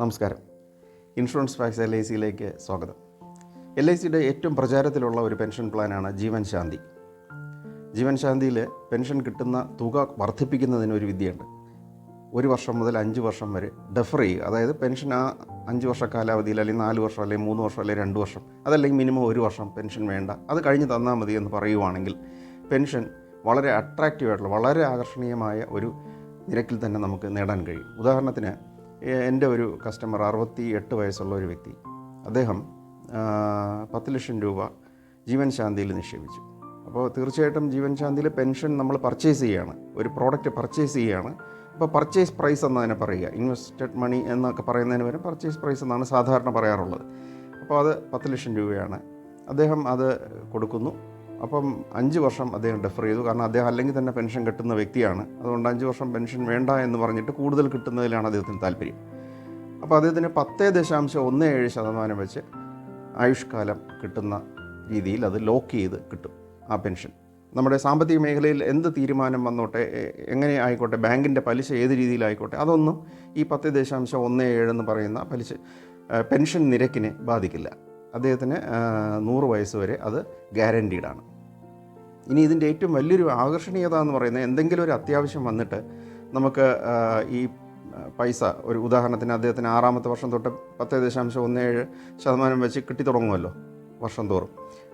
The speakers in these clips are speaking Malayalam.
നമസ്കാരം. ഇൻഷുറൻസ് ഫാക്സ് എൽ ഐ സിയിലേക്ക് സ്വാഗതം. എൽ ഐ സിയുടെ ഏറ്റവും പ്രചാരത്തിലുള്ള ഒരു പെൻഷൻ പ്ലാനാണ് ജീവൻ ശാന്തി. ജീവൻ ശാന്തിയിൽ പെൻഷൻ കിട്ടുന്ന തുക വർദ്ധിപ്പിക്കുന്നതിന് ഒരു വിദ്യയുണ്ട്. ഒരു വർഷം മുതൽ അഞ്ച് വർഷം വരെ ഡെഫർ ചെയ്യുക. അതായത് പെൻഷൻ ആ അഞ്ച് വർഷ കാലാവധിയിൽ അല്ലെങ്കിൽ നാല് വർഷം അല്ലെങ്കിൽ മൂന്ന് വർഷം അല്ലെങ്കിൽ രണ്ട് വർഷം അതല്ലെങ്കിൽ മിനിമം ഒരു വർഷം പെൻഷൻ വേണ്ട. അത് കഴിഞ്ഞ് തന്നാൽ മതി എന്ന് പറയുവാണെങ്കിൽ പെൻഷൻ വളരെ അട്രാക്റ്റീവ് ആയിട്ടുള്ള വളരെ ആകർഷണീയമായ ഒരു നിരക്കിൽ തന്നെ നമുക്ക് നേടാൻ കഴിയും. ഉദാഹരണത്തിന് എന്റെ ഒരു കസ്റ്റമർ അറുപത്തി എട്ട് വയസ്സുള്ള ഒരു വ്യക്തി. അദ്ദേഹം പത്ത് ലക്ഷം രൂപ ജീവൻ ശാന്തിയിൽ നിക്ഷേപിച്ചു. അപ്പോൾ തീർച്ചയായിട്ടും ജീവൻ ശാന്തിയിൽ പെൻഷൻ നമ്മൾ പർച്ചേസ് ചെയ്യുകയാണ് ഒരു പ്രോഡക്റ്റ് പർച്ചേസ് ചെയ്യുകയാണ് അപ്പോൾ പർച്ചേസ് പ്രൈസ് എന്നതിനെ പറയുക. ഇൻവെസ്റ്റഡ് മണി എന്നൊക്കെ പറയുന്നതിന് പകരം പർച്ചേസ് പ്രൈസ് എന്നാണ് സാധാരണ പറയാറുള്ളത്. അപ്പോൾ അത് പത്ത് ലക്ഷം രൂപയാണ്. അദ്ദേഹം അത് കൊടുക്കുന്നു. അപ്പം അഞ്ച് വർഷം അദ്ദേഹം ഡെഫർ ചെയ്തു. കാരണം അദ്ദേഹം അല്ലെങ്കിൽ തന്നെ പെൻഷൻ കിട്ടുന്ന വ്യക്തിയാണ്. അതുകൊണ്ട് അഞ്ച് വർഷം പെൻഷൻ വേണ്ട എന്ന് പറഞ്ഞിട്ട് കൂടുതൽ കിട്ടുന്നതിലാണ് അദ്ദേഹത്തിന് താല്പര്യം. അപ്പോൾ അദ്ദേഹത്തിന് പത്തേ ദശാംശം ഒന്ന് ഏഴ് ശതമാനം വെച്ച് ആയുഷ്കാലം കിട്ടുന്ന രീതിയിൽ അത് ലോക്ക് ചെയ്ത് കിട്ടും ആ പെൻഷൻ നമ്മുടെ സാമ്പത്തിക മേഖലയിൽ എന്ത് തീരുമാനം വന്നോട്ടെ എങ്ങനെ ആയിക്കോട്ടെ ബാങ്കിന്റെ പലിശ ഏത് രീതിയിലായിക്കോട്ടെ അതൊന്നും ഈ പത്ത് ദശാംശം ഒന്ന് ഏഴ് എന്ന് പറയുന്ന പലിശ പെൻഷൻ നിരക്കിനെ ബാധിക്കില്ല. അദ്ദേഹത്തിന് നൂറ് വയസ്സ് വരെ അത് ഗ്യാരന്റീഡാണ് ഇനി ഇതിന്റെ ഏറ്റവും വലിയൊരു ആകർഷണീയത എന്ന് പറയുന്നത് എന്തെങ്കിലും ഒരു അത്യാവശ്യം വന്നിട്ട് നമുക്ക് ഈ പൈസ ഒരു ഉദാഹരണത്തിന് അദ്ദേഹത്തിന് ആറാമത്തെ വർഷം തൊട്ട് പത്ത് ദശാംശം ഒന്ന് ഏഴ് ശതമാനം വെച്ച് കിട്ടി തുടങ്ങുമല്ലോ വർഷം തോറും.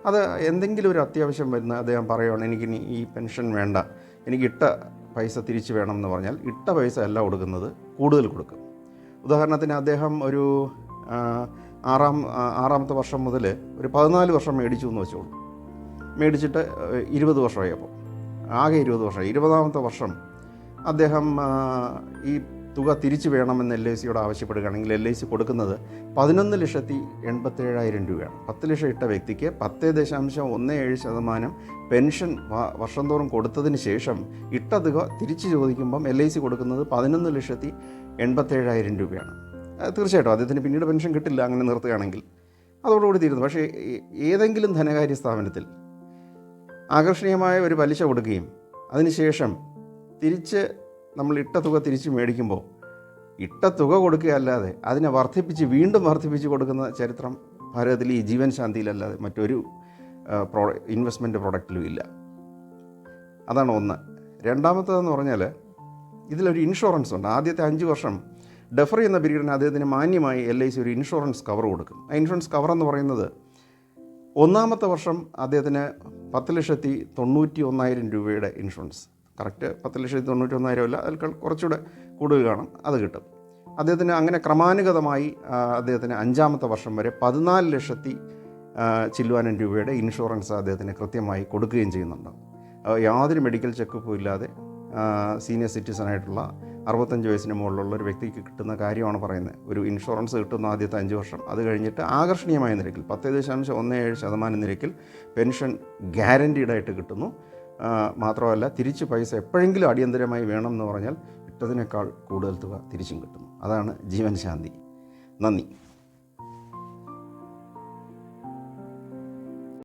അത് എന്തെങ്കിലും ഒരു അത്യാവശ്യം വരുന്ന അദ്ദേഹം പറയുകയാണ് എനിക്കിനി ഈ പെൻഷൻ വേണ്ട. എനിക്ക് ഇട്ട പൈസ തിരിച്ചു വേണം എന്ന് പറഞ്ഞാൽ ഇട്ട പൈസ അല്ല കൊടുക്കുന്നത് കൂടുതൽ കൊടുക്കും ഉദാഹരണത്തിന് അദ്ദേഹം ഒരു ആറാം ആറാമത്തെ വർഷം മുതൽ ഒരു പതിനാല് വർഷം മേടിച്ചു എന്ന് വെച്ചോളൂ. മേടിച്ചിട്ട് ഇരുപത് വർഷമായി അപ്പോൾ. ആകെ ഇരുപത് വർഷം ഇരുപതാമത്തെ വർഷം അദ്ദേഹം ഈ തുക തിരിച്ചു വേണമെന്ന് എൽ ഐ സിയോട് ആവശ്യപ്പെടുകയാണെങ്കിൽ എൽ ഐ സി കൊടുക്കുന്നത് പതിനൊന്ന് ലക്ഷത്തി എൺപത്തേഴായിരം രൂപയാണ്. പത്ത് ലക്ഷം ഇട്ട വ്യക്തിക്ക് പത്ത് ദശാംശം ഒന്ന് ഏഴ് ശതമാനം പെൻഷൻ വർഷം തോറും കൊടുത്തതിന് ശേഷം ഇട്ട തുക തിരിച്ചു ചോദിക്കുമ്പം എൽ ഐ സി കൊടുക്കുന്നത് പതിനൊന്ന് ലക്ഷത്തി എൺപത്തേഴായിരം രൂപയാണ്. തീർച്ചയായിട്ടും. അദ്ദേഹത്തിന് പിന്നീട് പെൻഷൻ കിട്ടില്ല അങ്ങനെ നിർത്തുകയാണെങ്കിൽ അതോടുകൂടി തീരുന്നു. പക്ഷേ ഏതെങ്കിലും ധനകാര്യ സ്ഥാപനത്തിൽ ആകർഷണീയമായ ഒരു പലിശ കൊടുക്കുകയും അതിനുശേഷം തിരിച്ച് നമ്മൾ ഇട്ട തുക തിരിച്ച് മേടിക്കുമ്പോൾ ഇട്ട തുക കൊടുക്കുകയല്ലാതെ അതിനെ വർദ്ധിപ്പിച്ച് വീണ്ടും വർദ്ധിപ്പിച്ച് കൊടുക്കുന്ന ചരിത്രം ഭാരതത്തിൽ ഈ ജീവൻ ശാന്തിയിലല്ലാതെ മറ്റൊരു പ്രോ ഇൻവെസ്റ്റ്മെന്റ് പ്രൊഡക്റ്റിലും ഇല്ല. അതാണ് ഒന്ന്. രണ്ടാമത്തേതെന്ന് പറഞ്ഞാൽ ഇതിലൊരു ഇൻഷുറൻസ് ഉണ്ട് ആദ്യത്തെ അഞ്ച് വർഷം ഡെഫർ ചെയ്യുന്ന പീരീഡിന് അദ്ദേഹത്തിന് മാന്യമായി എൽ ഐ സി ഒരു ഇൻഷുറൻസ് കവർ കൊടുക്കും. ആ ഇൻഷുറൻസ് കവർ എന്ന് പറയുന്നത് ഒന്നാമത്തെ വർഷം അദ്ദേഹത്തിന് പത്ത് ലക്ഷത്തി തൊണ്ണൂറ്റി ഒന്നായിരം രൂപയുടെ ഇൻഷുറൻസ് കറക്റ്റ് പത്ത് ലക്ഷത്തി തൊണ്ണൂറ്റി ഒന്നായിരം അല്ല അതിൽ കുറച്ചുകൂടെ കൂടുതൽ കാണും അത് കിട്ടും. അദ്ദേഹത്തിന് അങ്ങനെ ക്രമാനുഗതമായി അദ്ദേഹത്തിന് അഞ്ചാമത്തെ വർഷം വരെ പതിനാല് ലക്ഷത്തി ചില്ലുവാനം രൂപയുടെ ഇൻഷുറൻസ് അദ്ദേഹത്തിന് കൃത്യമായി കൊടുക്കുകയും ചെയ്യുന്നുണ്ട്. യാതൊരു മെഡിക്കൽ ചെക്കപ്പും ഇല്ലാതെ സീനിയർ സിറ്റിസൺ ആയിട്ടുള്ള അറുപത്തഞ്ച് വയസ്സിന് മുകളിലുള്ള ഒരു വ്യക്തിക്ക് കിട്ടുന്ന കാര്യമാണ് പറയുന്നത്. ഒരു ഇൻഷുറൻസ് കിട്ടുന്ന ആദ്യത്തെ അഞ്ച് വർഷം. അത് കഴിഞ്ഞിട്ട് ആകർഷണീയമായ നിരക്കിൽ പത്ത് ദശാംശം ഒന്ന് ഏഴ് ശതമാനം നിരക്കിൽ പെൻഷൻ ഗ്യാരന്റീഡായിട്ട് കിട്ടുന്നു. മാത്രമല്ല തിരിച്ച് പൈസ എപ്പോഴെങ്കിലും അടിയന്തരമായി വേണം എന്ന് പറഞ്ഞാൽ ഇട്ടതിനേക്കാൾ കൂടുതൽ തുക തിരിച്ചും കിട്ടുന്നു. അതാണ് ജീവൻ ശാന്തി. നന്ദി.